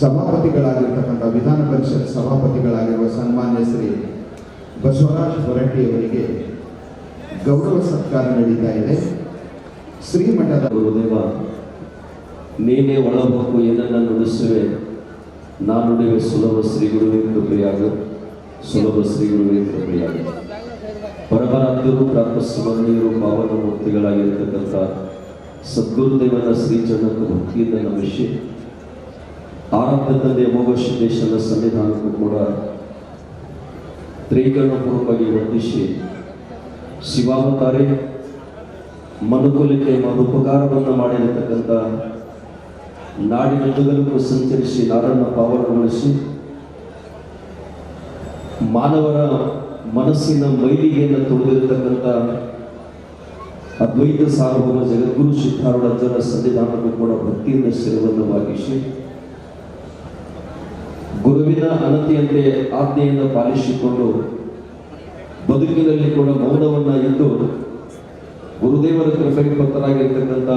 ಸಭಾಪತಿಗಳಾಗಿರ್ತಕ್ಕಂಥ ವಿಧಾನ ಪರಿಷತ್ ಸಭಾಪತಿಗಳಾಗಿರುವ ಸನ್ಮಾನ್ಯ ಶ್ರೀ ಬಸವರಾಜ್ ಹೊರಟ್ಟಿ ಅವರಿಗೆ ಗೌರವ ಸತ್ಕಾರ ನಡೀತಾ ಇದೆ. ಶ್ರೀಮಠದ ಗುರುದೇವ, ನೀನೇ ಒಳಬೇಕು ಏನನ್ನ ನುಡಿಸುವೆ. ನಾನು ನುಡಿವೆ ಸುಲಭ ಶ್ರೀ ಗುರುವೇ ಕೃಪೆಯಾಗ ಸುಲಭ ಶ್ರೀ ಗುರುವೇ ಕೃಪೆಯಾಗ ಪರಮರಾಧ್ಯರು ಪ್ರಾಪ್ತ ಸುಮನೀಯರು ಪಾವನ ಮೂರ್ತಿಗಳಾಗಿರ್ತಕ್ಕಂಥ ಸದ್ಗುರುದೇವನ ಶ್ರೀಚಂದ್ರ ಭಕ್ತಿಯಿಂದ ನಮಿಸಿ ತಂದೆ ಅಮೋಘ ದೇಶದ ಸಂವಿಧಾನಕ್ಕೂ ಕೂಡ ತ್ರಿಗಣಪೂರ್ವಕವಾಗಿ ವಂದಿಸಿ ಶಿವಾವತಾರೆ, ಮನುಕುಲಕ್ಕೆ ಮನುಪಕಾರವನ್ನು ಮಾಡಿರತಕ್ಕಂಥ ನಾಡಿನುದ್ದಗಲಕ್ಕೂ ಸಂಚರಿಸಿ ನಾಡನ್ನು ಪಾವನಗೊಳಿಸಿ ಮಾನವರ ಮನಸ್ಸಿನ ಮೈಲಿಗೆಯನ್ನು ತೊಡಗಿರತಕ್ಕಂಥ ಅದ್ವೈತ ಸಾರ್ವಭೌಮ ಜಗದ್ಗುರು ಸಿದ್ಧಾರೂಢಜ್ಜನ ಸಂವಿಧಾನಕ್ಕೂ ಕೂಡ ಭಕ್ತಿಯಿಂದ ಶಿರವನ್ನು ಭಾಗಿಸಿ ಗುರುವಿನ ಅನತಿಯಂತೆ ಆಜ್ಞೆಯನ್ನು ಪಾಲಿಸಿಕೊಂಡು ಬದುಕಿನಲ್ಲಿ ಕೂಡ ಮೌನವನ್ನು ಇದ್ದು ಗುರುದೇವರ ಕೃಪೆಗೆ ಭಕ್ತರಾಗಿರ್ತಕ್ಕಂಥ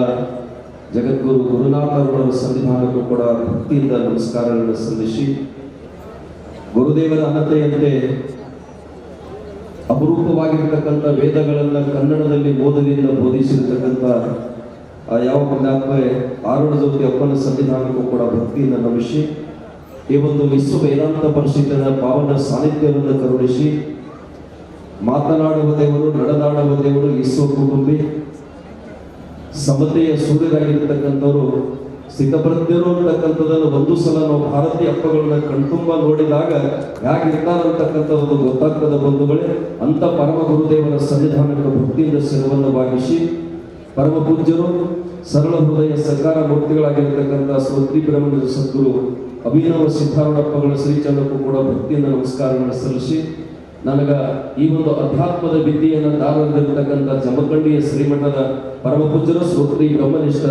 ಜಗದ್ಗುರು ಗುರುನಾಥರವರ ಸನ್ನಿಧಾನಕ್ಕೂ ಕೂಡ ಭಕ್ತಿಯಿಂದ ನಮಸ್ಕಾರಗಳನ್ನು ಸಲ್ಲಿಸಿ ಗುರುದೇವರ ಅನತೆಯಂತೆ ಅಪರೂಪವಾಗಿರ್ತಕ್ಕಂಥ ವೇದಗಳನ್ನು ಕನ್ನಡದಲ್ಲಿ ಓದದಿಂದ ಬೋಧಿಸಿರ್ತಕ್ಕಂಥ ಯಾವ ಪುಣ್ಯಾತ್ಮೆ ಆರುಣ ಜ್ಯೋತಿ ಅಪ್ಪನ ಸನ್ನಿಧಾನಕ್ಕೂ ಕೂಡ ಭಕ್ತಿಯಿಂದ ನಮಿಸಿ ಈ ಒಂದು ವಿಶ್ವ ವೇದಾಂತ ಪರಿಷತ್ತಿನ ಪಾವನ ಸಾನ್ನಿಧ್ಯವನ್ನು ಕರುಣಿಸಿ ಮಾತನಾಡುವ ದೇವರು, ನಡೆದಾಡುವ ದೇವರು ವಿಶ್ವ ಕುಟುಂಬಿ, ಸಮತೆಯ ಸೂರ್ಯರಾಗಿರ್ತಕ್ಕಂಥವ್ರು ಸಿದ್ಧಪ್ರಜ್ಞರು ಅಂತಕ್ಕಂಥದ್ದನ್ನು ಒಂದು ಸಲ ನಾವು ಭಾರತೀಯ ಹಬ್ಬಗಳನ್ನ ಕಣ್ತುಂಬ ನೋಡಿದಾಗ ಹೇಗಿರ್ತಾರಂತಕ್ಕಂಥ ಒಂದು ಗೊತ್ತಾಗ್ತದ ಬಂಧುಗಳೇ? ಅಂತ ಪರಮ ಗುರುದೇವರ ಸನ್ನಿಧಾನಕ್ಕೆ ಭಕ್ತಿಯಿಂದ ಶಿರವನ್ನು ಭಾಗಿಸಿ ಪರಮ ಪೂಜ್ಯರು, ಸರಳ ಹೃದಯ ಸಕಾರ ಮೂರ್ತಿಗಳಾಗಿರ್ತಕ್ಕಂಥ ಸ್ವತ್ರಿ ಬ್ರಹ್ಮಣ್ಯ ಸದ್ಗುರು ಅಭಿನವ ಸಿದ್ಧಾರೂಢಪ್ಪಗಳು ಶ್ರೀಚಂದ್ರಕ್ಕೂ ಕೂಡ ಭಕ್ತಿಯಿಂದ ನಮಸ್ಕಾರಗಳನ್ನು ಸಲ್ಲಿಸಿ ನನಗ ಈ ಒಂದು ಅಧ್ಯಾತ್ಮದ ವಿದ್ಯೆಯನ್ನು ದಾರದಿರ್ತಕ್ಕಂಥ ಜಮಖಂಡಿಯ ಶ್ರೀಮಠದ ಪರಮ ಪೂಜ್ಯರು ಶ್ರೋತ್ರಿ ಬ್ರಹ್ಮನಿಷ್ಠ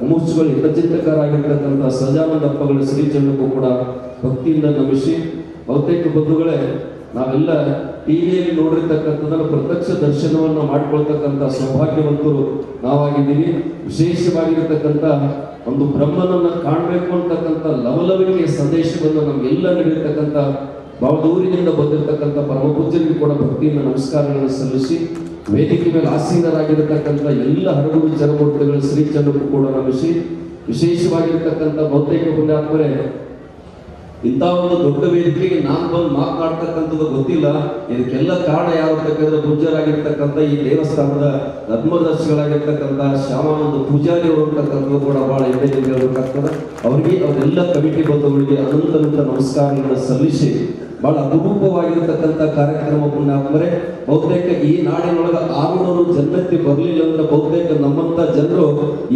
ಮುಮುಕ್ಷುಗಳು ಹಿತಚಿಂತಕರಾಗಿರ್ತಕ್ಕಂಥ ಸಜಾನಂದಪ್ಪಗಳ ಶ್ರೀಚಂದ್ರಕ್ಕೂ ಕೂಡ ಭಕ್ತಿಯಿಂದ ನಮಿಸಿ, ಬಹುತೇಕ ಬಂಧುಗಳೇ, ನಾವೆಲ್ಲ ಟಿವಿಯಲ್ಲಿ ನೋಡಿರ್ತಕ್ಕಂಥದ್ದನ್ನು ಪ್ರತ್ಯಕ್ಷ ದರ್ಶನವನ್ನು ಮಾಡಿಕೊಳ್ತಕ್ಕಂಥ ಸೌಭಾಗ್ಯವಂತರು ನಾವಾಗಿದ್ದೀವಿ. ವಿಶೇಷವಾಗಿರ್ತಕ್ಕಂಥ ಒಂದು ಬ್ರಹ್ಮನನ್ನು ಕಾಣಬೇಕು ಅಂತಕ್ಕಂಥ ಲವಲವಿಕೆಯ ಸಂದೇಶವನ್ನು ನಮಗೆಲ್ಲ ನೀಡಿರ್ತಕ್ಕಂಥ ಬಹಳ ದೂರಿನಿಂದ ಬಂದಿರತಕ್ಕಂಥ ಪರಮಪೂಜ್ಯರಿಗೂ ಕೂಡ ಭಕ್ತಿಯಿಂದ ನಮಸ್ಕಾರಗಳನ್ನು ಸಲ್ಲಿಸಿ, ವೇದಿಕೆ ಮೇಲೆ ಆಸೀನರಾಗಿರತಕ್ಕಂಥ ಎಲ್ಲ ಹರಗುರು ಜನಮೂರ್ತಿಗಳ ಶ್ರೀಚಂದ್ರಕ್ಕೂ ಕೂಡ ನಮಿಸಿ, ವಿಶೇಷವಾಗಿರ್ತಕ್ಕಂಥ ಬಹುತೇಕ ಪುಣ್ಯಾತ್ಮರೇ ಇಂಥ ಒಂದು ದೊಡ್ಡ ವೇದಿಕೆಗೆ ನಾನು ಬಂದು ಮಾತನಾಡ್ತಕ್ಕಂಥದ್ದು ಗೊತ್ತಿಲ್ಲ. ಇದಕ್ಕೆಲ್ಲ ಕಾರಣ ಯಾವತ್ತಕ್ಕಂದ್ರೆ ಪೂಜ್ಯರಾಗಿರ್ತಕ್ಕಂಥ ಈ ದೇವಸ್ಥಾನದ ಧರ್ಮದರ್ಶಿಗಳಾಗಿರ್ತಕ್ಕಂಥ ಶ್ಯಾಮಾನಂದ ಪೂಜಾರಿ ಅವರು ಕೂಡ ಬಹಳ ಹೆಮ್ಮೆಯಿಂದ ಹೇಳ್ಬೇಕಾಗ್ತದೆ. ಅವರಿಗೆ ಅವರೆಲ್ಲ ಕಮಿಟಿ ಬಂಧುಗಳಿಗೆ ಅನಂತ ಅನಂತ ನಮಸ್ಕಾರಗಳನ್ನು ಸಲ್ಲಿಸಿ ಬಹಳ ಅಪರೂಪವಾಗಿರ್ತಕ್ಕಂಥ ಕಾರ್ಯಕ್ರಮವನ್ನು ಅಂದರೆ ಬಹುತೇಕ ಈ ನಾಡಿನೊಳಗ ಆರುನೂರು ಜನ್ಮಕ್ಕೆ ಬರಲಿಲ್ಲ.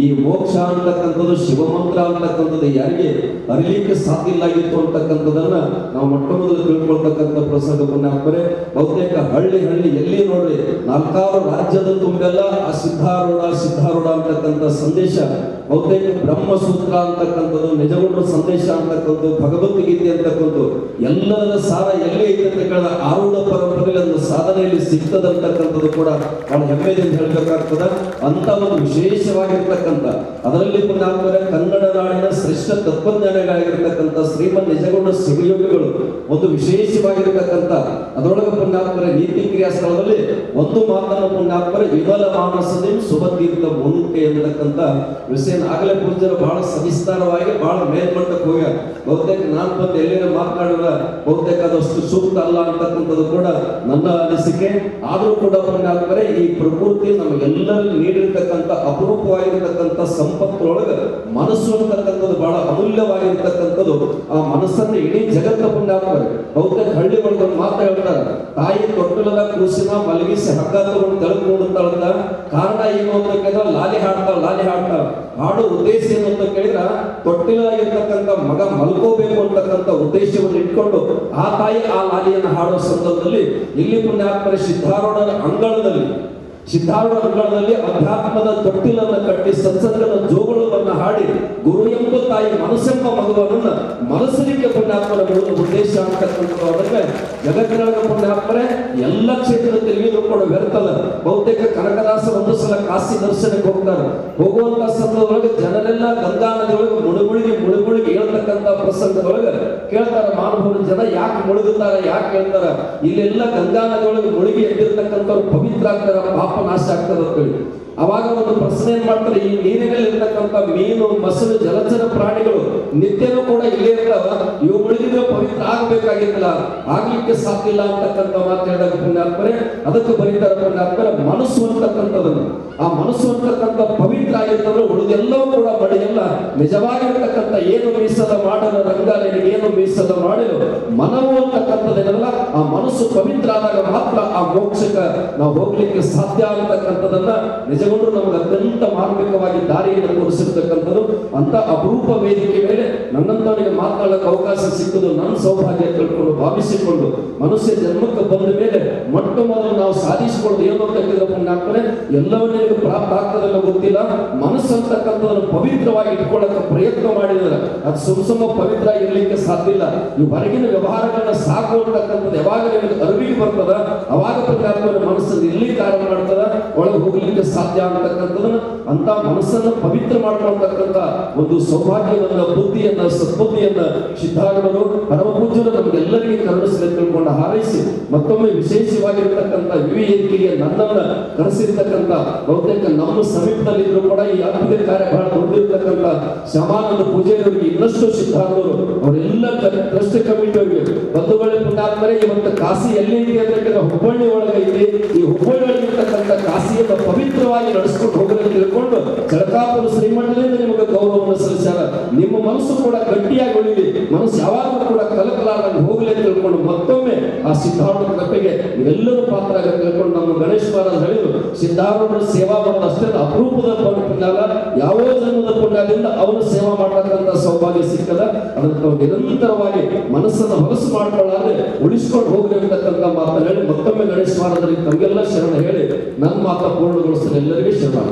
ಈ ಮೋಕ್ಷ ಅಂತಕ್ಕಂಥದ್ದು ಶಿವಮಂತ್ರ ಅಂತಕ್ಕಂಥದ್ದು ಯಾರಿಗೆ ಅರಿಲಿಕ್ಕೆ ಸಾಧ್ಯ ಇಲ್ಲ ಆಗಿತ್ತು ಅಂತಕ್ಕಂಥದನ್ನ ನಾವು ಮೊಟ್ಟ ಮೊದಲು ತಿಳ್ಕೊಳ್ತಕ್ಕಂಥ ಪ್ರಸಂಗ ಹಾಕ್ತಾರೆ ಬಹುತೇಕ ಹಳ್ಳಿ ಹಳ್ಳಿ ಎಲ್ಲಿ ನೋಡ್ರಿ, ನಾಲ್ಕಾರು ರಾಜ್ಯದ ತುಂಬೆಲ್ಲ ಆ ಸಿದ್ಧಾರೂಢ ಸಿದ್ಧಾರೂಢ ಅಂತಕ್ಕಂಥ ಸಂದೇಶ, ಬಹುತೇಕ ಬ್ರಹ್ಮಸೂತ್ರ ಅಂತಕ್ಕಂಥದ್ದು, ನಿಜಗೊಂಡ್ರ ಸಂದೇಶ ಅಂತಕ್ಕಂಥದ್ದು, ಭಗವದ್ಗೀತೆ ಅಂತಕ್ಕಂಥದ್ದು, ಎಲ್ಲದರ ಸಾರ ಎಲ್ಲಿ ಐತೆ ಅಂತ ಕೇಳಿದ ಆರೂಢ ಪರಂಪರೆಯಲ್ಲಿ ಸಾಧನೆಯಲ್ಲಿ ಸಿಗ್ತದಂತಕ್ಕಂಥದ್ದು ಕೂಡ ನಾವು ಹೆಮ್ಮೆಯಿಂದ ಹೇಳಬೇಕಾಗ್ತದೆ. ಅಂತ ಒಂದು ವಿಶೇಷವಾಗಿರ್ತಕ್ಕಂಥ, ಅದರಲ್ಲಿ ಪುನಃ ಕನ್ನಡ ನಾಡಿನ ಶ್ರೇಷ್ಠ ತತ್ವಜ್ಞಾನಿಗಳಾಗಿರ್ತಕ್ಕಂಥ ಶ್ರೀಮನ್ ನಿಜಗೊಂಡ ಶಿವಯೋಗಿಗಳು ಒಂದು ವಿಶೇಷವಾಗಿರ್ತಕ್ಕಂಥ, ಅದರೊಳಗೆ ಪುಣ್ಯಾತ್ಮರ ನೀತಿ ಕ್ರಿಯಾ ಸ್ಥಳದಲ್ಲಿ ಒಂದು ಮಾತನ್ನು ಪುಣ್ಯಾತ್ಮರ ವಿಮಲ ಮಾನಸದಿ ಶುಭತೀರ್ಥ ಮುಂಟೆ ಎಂತಕ್ಕಂಥ ವಿಷಯ ಆಗಲೇ ಪೂಜ್ಯರು ಬಹಳ ಸವಿಸ್ತಾರವಾಗಿ, ಬಹಳ ಮೇಲ್ಮಟ್ಟಕ್ಕೆ ಹೋಗ್ಯ ಬಹುತೇಕ ನಾನು ಬಂದು ಎಲ್ಲಿನ ಮಾತನಾಡಿದ ಬಹುತೇಕ ಅದಷ್ಟು ಸೂಕ್ತ ಅಲ್ಲ ಅಂತಕ್ಕಂಥದ್ದು ಕೂಡ ನನ್ನ ಅನಿಸಿಕೆ ಆದರೂ ಕೂಡ ಏನಾಗ್ತಾರೆ ಈ ಪ್ರಕೃತಿ ನಮಗೆಲ್ಲರಿಗೂ ನೀಡಿರ್ತಕ್ಕಂಥ ಅಪರೂಪವಾಗಿರ್ತಕ್ಕಂಥ ಸಂಪತ್ತೊಳಗೆ ಮನಸ್ಸು ಅಂತಕ್ಕಂಥದ್ದು ಬಹಳ ಅಮೂಲ್ಯವಾಗಿರ್ತಕ್ಕಂಥದ್ದು. ಆ ಮನಸ್ಸನ್ನು ಇಡೀ ಜಗತ್ತ ಪುಣ್ಯಾತ್ಮರೆ ಬಹುತೇಕ ಹಳ್ಳಿಗಳು ಮಾತ್ರ ಹೇಳ್ತಾರೆ, ತಾಯಿ ತೊಟ್ಟಲದ ಕೂಸಿನ ಮಲಗಿಸಿ ಹಗ್ಗ ತಗೊಂಡು ತೆಳಗ್ ಕಾರಣ ಏನು ಅಂತ ಕೇಳಿದ್ರೆ ಲಾಲಿ ಹಾಡ್ತಾಳ ಲಾಲಿ ಹಾಡ್ತಾಳ. ಹಾಡು ಉದ್ದೇಶ ಏನು ಅಂತ ಕೇಳಿದ್ರೆ ತೊಟ್ಟಿಲಾಗಿರ್ತಕ್ಕಂಥ ಮಗ ಮಲ್ಕೋಬೇಕು ಅಂತಕ್ಕಂಥ ಉದ್ದೇಶವನ್ನು ಇಟ್ಕೊಂಡು ಆ ತಾಯಿ ಆ ಲಾಲಿಯನ್ನು ಹಾಡುವ ಸಂದರ್ಭದಲ್ಲಿ ಇಲ್ಲಿ ಪುಣ್ಯಾತ್ಮರ ಸಿದ್ಧಾರೂಢರ ಅಂಗಳದಲ್ಲಿ, ಸಿದ್ಧಾರೂಢ ಅಂಗಳದಲ್ಲಿ ಅಧ್ಯಾತ್ಮದ ತೊಟ್ಟಿಲನ್ನು ಕಟ್ಟಿ ಸತ್ಸಂಗದ ಜೋಗುಳವನ್ನ ಹಾಡಿ ಗುರು ಎಂಬ ತಾಯಿ ಮನಸ್ಸೆಂಬ ಮಗುವನ್ನ ಮನಸ್ಸಲಿಕ್ಕೆ ಪುಣ್ಯಾತ್ಮರ ಉದ್ದೇಶ ಅಂತಕ್ಕಂಥದ್ದು ಜಗತ್ತಿನೊಳಗೆ ಪುಣ್ಯಾತ್ಮರೇ ಎಲ್ಲ ಕ್ಷೇತ್ರದ ತಿಳಿದ್ರು ಕೂಡ ವ್ಯರ್ಥಲ್ಲ. ಬಹುತೇಕ ಕನಕದಾಸ ಒಂದು ಸಲ ಕಾಸಿ ದರ್ಶನಕ್ಕೆ ಹೋಗ್ತಾರೆ. ಹೋಗುವಂತ ಸಂದರ್ಭದೊಳಗೆ ಜನರೆಲ್ಲ ಗಂಗಾ ನದಿಯೊಳಗೆ ಮುಳುಗುಳಿಗೆ ಮುಳುಗುಳಿಗೆ ಪ್ರಸಂಗದೊಳಗೆ ಕೇಳ್ತಾರ ಮಾನವರು ಜನ ಯಾಕೆ ಮುಳುಗುತ್ತಾರ, ಯಾಕೆ ಹೇಳ್ತಾರ? ಇಲ್ಲೆಲ್ಲ ಗಂಗಾ ನದಿಯೊಳಗೆ ಮುಳುಗಿ ಎದ್ದಿರ್ತಕ್ಕಂಥವ್ರು ಪವಿತ್ರ ಆಗ್ತಾರ ಪಾಪ ನಾಶ ಆಗ್ತದ ಅಂತೇಳಿ. ಅವಾಗ ಒಂದು ಪ್ರಶ್ನೆ ಏನ್ ಮಾಡ್ತಾರೆ, ಈ ನೀರಿನಲ್ಲಿ ಇರ್ತಕ್ಕಂಥ ಮೀನು ಮಸಲು ಜಲಚರ ಪ್ರಾಣಿಗಳು ನಿತ್ಯನೂ ಕೂಡ ಇಲ್ಲೇ ಇರ್ತಾವ. ಇವು ಮುಳುಗಿದ್ರೆ ಪವಿತ್ರ ಆಗ್ಬೇಕಾಗಿತ್ತಲ್ಲ. ಆಗ್ಲಿಕ್ಕೆ ಸಾಧ್ಯ ಇಲ್ಲ ಅಂತಕ್ಕಂಥ ಮಾತು ಹೇಳಿದಾಗ ಪುಣ್ಯಾತ್ಮರೆ, ಅದಕ್ಕೆ ಬರೀತಾರೆ ಪುಣ್ಯಾತ್ಮರೆ, ಮನಸ್ಸು ಅಂತಕ್ಕಂಥದನ್ನು ಆ ಮನಸ್ಸು ಅಂತಕ್ಕಂಥ ಪವಿತ್ರ ಆಗಿರ್ತಂದ್ರೆ ಉಳಿದೆಲ್ಲವೂ ಕೂಡ ಬಡಿಯಲ್ಲ ನಿಜವಾಗಿರ್ತಕ್ಕಂಥ ಏನು ಮೀಸದ ಮಾಡಲು ರಂಗಾಲಯ ಏನು ಮೀಸದ ಮಾಡಲು ಮನವು ಅಂತಕ್ಕಂಥದ್ದೇನಲ್ಲ, ಆ ಮನಸ್ಸು ಪವಿತ್ರ ಆದಾಗ ಮಾತ್ರ ಆ ಮೋಕ್ಷಕ್ಕೆ ನಾವು ಹೋಗ್ಲಿಕ್ಕೆ ಸಾಧ್ಯ ಆಗತಕ್ಕಂಥದನ್ನ ನಿಜಗೊಂಡು ನಮಗೆ ಅತ್ಯಂತ ಮಾರ್ಮಿಕವಾಗಿ ದಾರಿಯನ್ನು ತೋರಿಸಿರ್ತಕ್ಕಂಥದ್ದು ಅಂತ ಅಪರೂಪ ವೇದಿಕೆ ಮೇಲೆ ನನ್ನಂತವನಿಗೆ ಮಾತನಾಡಕ್ಕೆ ಅವಕಾಶ ಸಿಕ್ಕುದು ನನ್ನ ಸೌಭಾಗ್ಯ ತಿಳ್ಕೊಂಡು, ಭಾವಿಸಿಕೊಂಡು ಮನುಷ್ಯ ಜನ್ಮಕ್ಕೆ ಬಂದ ಮೇಲೆ ಮೊಟ್ಟ ಮೊದಲು ನಾವು ಸಾಧಿಸಿಕೊಳ್ಳೋದು ಏನು ಅಂತ ಕೇಳಿದ್ರೆ ಎಲ್ಲವನ್ನೇ ಪ್ರಾಪ್ತ ಆಗ್ತದಲ್ಲ ಗೊತ್ತಿಲ್ಲ. ಮನಸ್ಸು ಪವಿತ್ರವಾಗಿ ಇಟ್ಕೊಳ್ಳಕ್ಕೆ ಪ್ರಯತ್ನ ಮಾಡಿದ್ರೆ ಅದು ಸುಮ್ ಸುಮ್ಮ ಪವಿತ್ರ ಇರಲಿಕ್ಕೆ ಸಾಧ್ಯ ಇಲ್ಲ. ಈ ಹೊರಗಿನ ವ್ಯವಹಾರಗಳನ್ನ ಸಾಕು ಅಂತಕ್ಕಂಥದ್ದು ಯಾವಾಗ ನಿಮಗೆ ಅರಿವಿಗೆ ಬರ್ತದ, ಅವಾಗ ಪ್ರಕಾರ ಮನಸ್ಸು ಎಲ್ಲಿ ಕಾರ್ಯ ಮಾಡ್ತದ, ಒಳಗೆ ಹೋಗ್ಲಿಕ್ಕೆ ಸಾಧ್ಯ ಅಂತಕ್ಕಂಥದನ್ನ ಅಂತ ಮನಸ್ಸನ್ನು ಪವಿತ್ರ ಮಾಡ್ಕೊಳ್ತಕ್ಕಂಥ ಒಂದು ಸೌಭಾಗ್ಯವನ್ನ, ಬುದ್ಧಿಯನ್ನ, ಸದ್ಬುದ್ಧಿಯನ್ನ ಸಿದ್ಧಾರ್ಥರು ಪರಮ ಪೂಜ್ಯರು ತಿಳ್ಕೊಂಡು ಹಾರೈಸಿ ಮತ್ತೊಮ್ಮೆ ವಿಶೇಷವಾಗಿರ್ತಕ್ಕಂಥ ವಿವೇಕಿಗೆ ನನ್ನನ್ನ ಕರೆಸಿರ್ತಕ್ಕಂಥ ಬಹುತೇಕ ನಮ್ಮ ಸಮೀಪದಲ್ಲಿದ್ರು ಕೂಡ ಈ ಅದ್ಭುತ ಕಾರ್ಯ ಬಹಳ ದೊಡ್ಡಿರ್ತಕ್ಕಂಥ ಶಮಾನಂದ ಪೂಜೆಯವರಿಗೆ ಇನ್ನಷ್ಟು ಸಿದ್ಧಾಂತರು ಅವರೆಲ್ಲ ಟ್ರಸ್ಟ್ ಕಮಿಟಿಯವರಿಗೆ ಬಂಧುಗಳ ಪುಣ್ಯಾತ್ಮರೇ ಇವತ್ತು ಕಾಶಿ ಎಲ್ಲಿ ಇದೆ ಅಂದ್ರೆ ಹುಬ್ಬಳ್ಳಿ ಒಳಗೆ ಇದೆ. ಈ ಹುಬ್ಬಳ್ಳಿ ಒಳಗೆ ಇರ್ತಕ್ಕಂಥ ಕಾಶಿಯನ್ನು ಪವಿತ್ರವಾಗಿ ನಡೆಸ್ಕೊಂಡು ಹೋಗಲು ತಿಳ್ಕೊಂಡು ಚಳಕಾಪುರ ಶ್ರೀಮಠದಿಂದ ನಿಮಗೆ ಗೌರವವನ್ನು ಸಲ್ಲಿಸ್ಯಾರ ನಿಮ್ಮ ಮನಸ್ಸು ಕೂಡ ಗಟ್ಟಿಯಾಗಿ ಉಳಿಲಿ. ಮನಸ್ಸು ಯಾವಾಗಲೂ ಕೂಡ ಕಲಕಲಾರದಂಗೆ ಹೋಗಲೇ ತಿಳ್ಕೊಂಡು ಮತ್ತೊಮ್ಮೆ ಆ ಸಿದ್ಧಾರೂಢ ಕೃಪೆಗೆ ಎಲ್ಲರೂ ಪಾತ್ರ ಆಗ ತಿಳ್ಕೊಂಡು ನಮ್ಮ ಗಣೇಶ್ ಮಹಾರಾಜ್ ಹೇಳಿದ್ರು, ಸಿದ್ಧಾರೂಢರ ಸೇವಾ ಮಾಡೋದು ಅಷ್ಟೇ ಅಪರೂಪದ ಬಂದಾಗ ಯಾವ ಜನ್ಮದ ಪುಣ್ಯದಿಂದ ಅವನು ಸೇವಾ ಮಾಡತಕ್ಕಂಥ ಸೌಭಾಗ್ಯ ಸಿಕ್ಕದ ಅದಕ್ಕೆ ನಾವು ನಿರಂತರವಾಗಿ ಮನಸ್ಸನ್ನು ಹೊಲಸು ಮಾಡ್ಕೊಳ್ಳಾದ್ರೆ ಉಳಿಸ್ಕೊಂಡು ಹೋಗ್ಲಿ ಅಂತಕ್ಕಂಥ ಮಾತನ್ನ ಹೇಳಿ ಮತ್ತೊಮ್ಮೆ ಗಣೇಶ್ ಮಹಾರಾಜರಿಗೆ ತಮಗೆಲ್ಲ ಶರಣ ಹೇಳಿ, ನನ್ನ ಮಾತ ಪೂರ್ಣಗೊಳಿಸಲು ಎಲ್ಲರಿಗೂ ಶರಣ.